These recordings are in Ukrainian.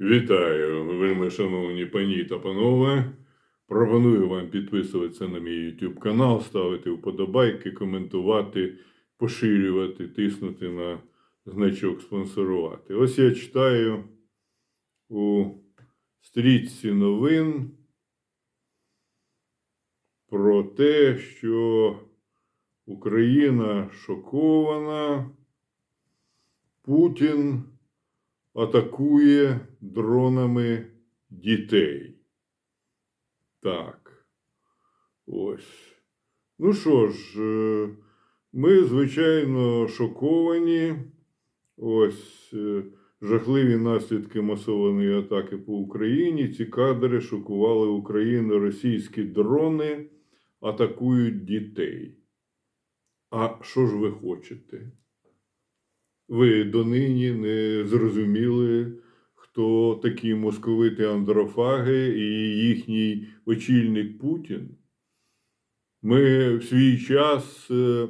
Вітаю, вельми шановні пані та панове. Пропоную вам підписуватися на мій YouTube канал, ставити вподобайки, коментувати, поширювати, тиснути на значок спонсорувати. Ось я читаю у стрічці новин про те, що Україна шокована, Путін атакує дронами дітей. Так. Ось. Ну що ж, е, ми, звичайно, шоковані. Ось е, жахливі наслідки масованої атаки по Україні. Ці кадри шокували Україну. Російські дрони атакують дітей. А що ж ви хочете? Ви донині не зрозуміли, хто такі московити андрофаги і їхній очільник Путін. Ми в свій час е,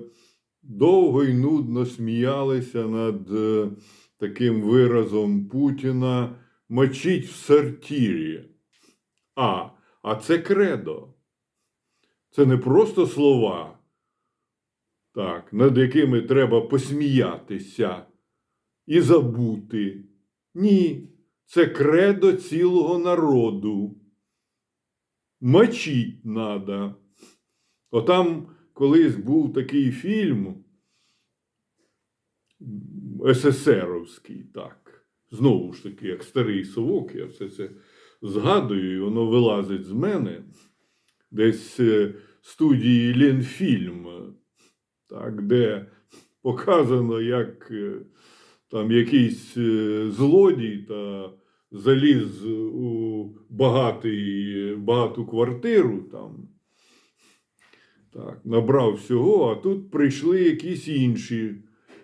довго й нудно сміялися над е, таким виразом Путіна мочить в сортирі. А, а це кредо. Це не просто слова так, над якими треба посміятися і забути. Ні, це кредо цілого народу. Мочить надо. Отам колись був такий фільм СССРовський, так. Знову ж таки, як старий совок, я все це згадую, і воно вилазить з мене. Десь е, студії Ленфільм так, де показано, як е, там якийсь е, злодій та заліз у багатий, багату квартиру, там, так, набрав всього, а тут прийшли якісь інші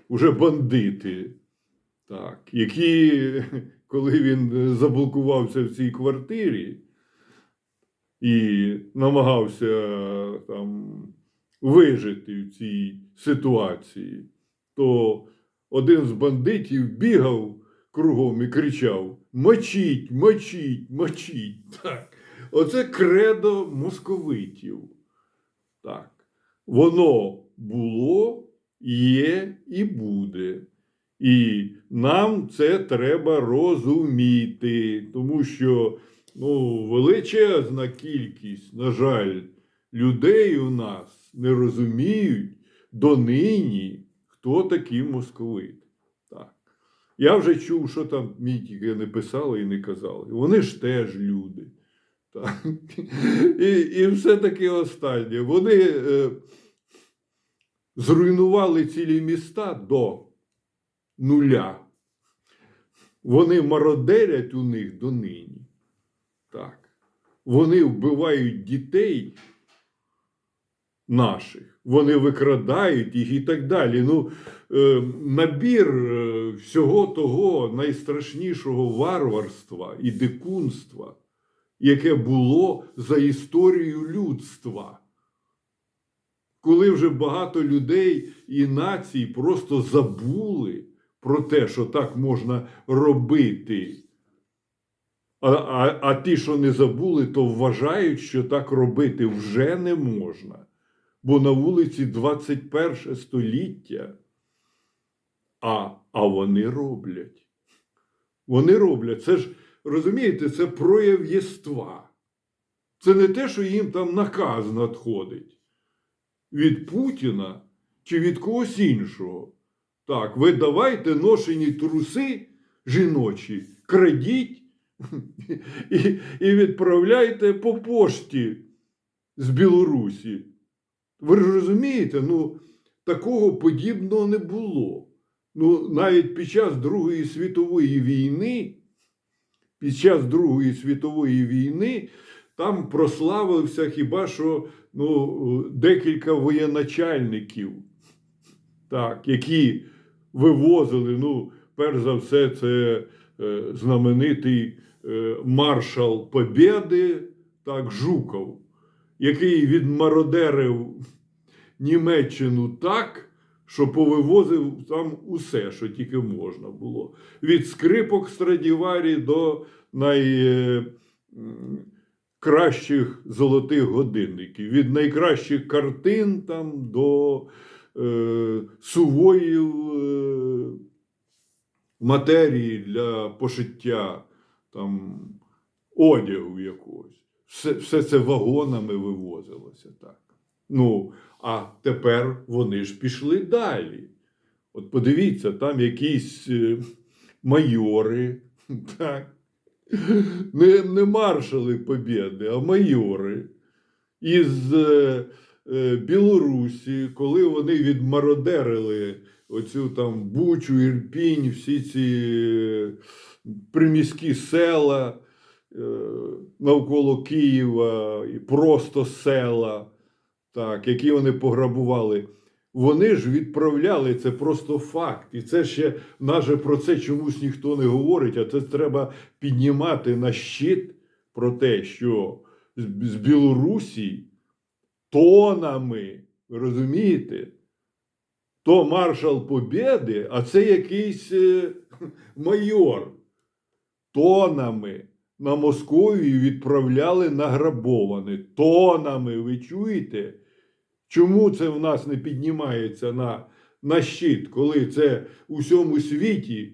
уже бандити, так, які, коли він заблокувався в цій квартирі і намагався там вижити в цій ситуації, то один з бандитів бігав кругом і кричав: Мочіть, мочіть, мочіть. Так. Оце кредо московитів. Так. Воно було, є і буде. І нам це треба розуміти, тому що ну, величезна кількість, на жаль, людей у нас не розуміють донині, хто такі московити. Так. Я вже чув, що там мітіки не писали і не казали. Вони ж теж люди. Так. І і все таки останнє. Вони е, зруйнували цілі міста до нуля. Вони мародерять у них донині. Так. Вони вбивають дітей наших. Вони викрадають їх і так далі. Ну, е, Набір е, всього того найстрашнішого варварства і дикунства, яке було за історію людства. Коли вже багато людей і націй просто забули про те, що так можна робити. А, а, а ті, що не забули, то вважають, що так робити вже не можна бо на вулиці 21 століття. А, А вони роблять. Вони роблять. Це ж, розумієте, це прояв єства. Це не те, що їм там наказ надходить від Путіна чи від когось іншого. Так, ви давайте ношені труси жіночі, крадіть і, і відправляйте по пошті з Білорусі. Ви ж розумієте, ну такого подібного не було. Ну, навіть під час Другої світової війни, під час Другої світової війни там прославився хіба що ну, декілька воєначальників, так, які вивозили, ну, перш за все, це е, знаменитий е, маршал Побєди, так, Жуков який відмародерив Німеччину так, що повивозив там усе, що тільки можна було. Від скрипок Страдіварі до найкращих золотих годинників, від найкращих картин там до е, сувоїв е, матерії для пошиття там, одягу якогось. Все, все це вагонами вивозилося так. Ну, а тепер вони ж пішли далі. От подивіться, там якісь е, майори, так. Не, не маршали Побєди, а майори із е, е, Білорусі, коли вони відмародерили оцю там Бучу, Ірпінь, всі ці приміські села навколо Києва і просто села, так, які вони пограбували. Вони ж відправляли це просто факт. І це ще наже про це чомусь ніхто не говорить, а це треба піднімати на щит про те, що з, з Білорусі тонами, розумієте? То маршал Побєди, а це якийсь е, майор. Тонами на Московію відправляли награбоване. Тонами, ви чуєте? Чому це в нас не піднімається на, на щит, коли це у всьому світі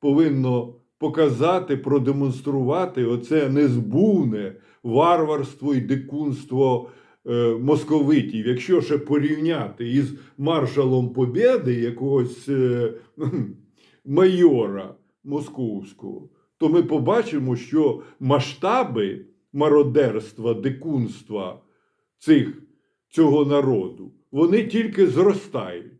повинно показати, продемонструвати оце незбувне варварство і дикунство е, московитів. Якщо ще порівняти із маршалом Побєди, якогось е, майора московського, то ми побачимо, що масштаби мародерства, дикунства цих, цього народу, вони тільки зростають.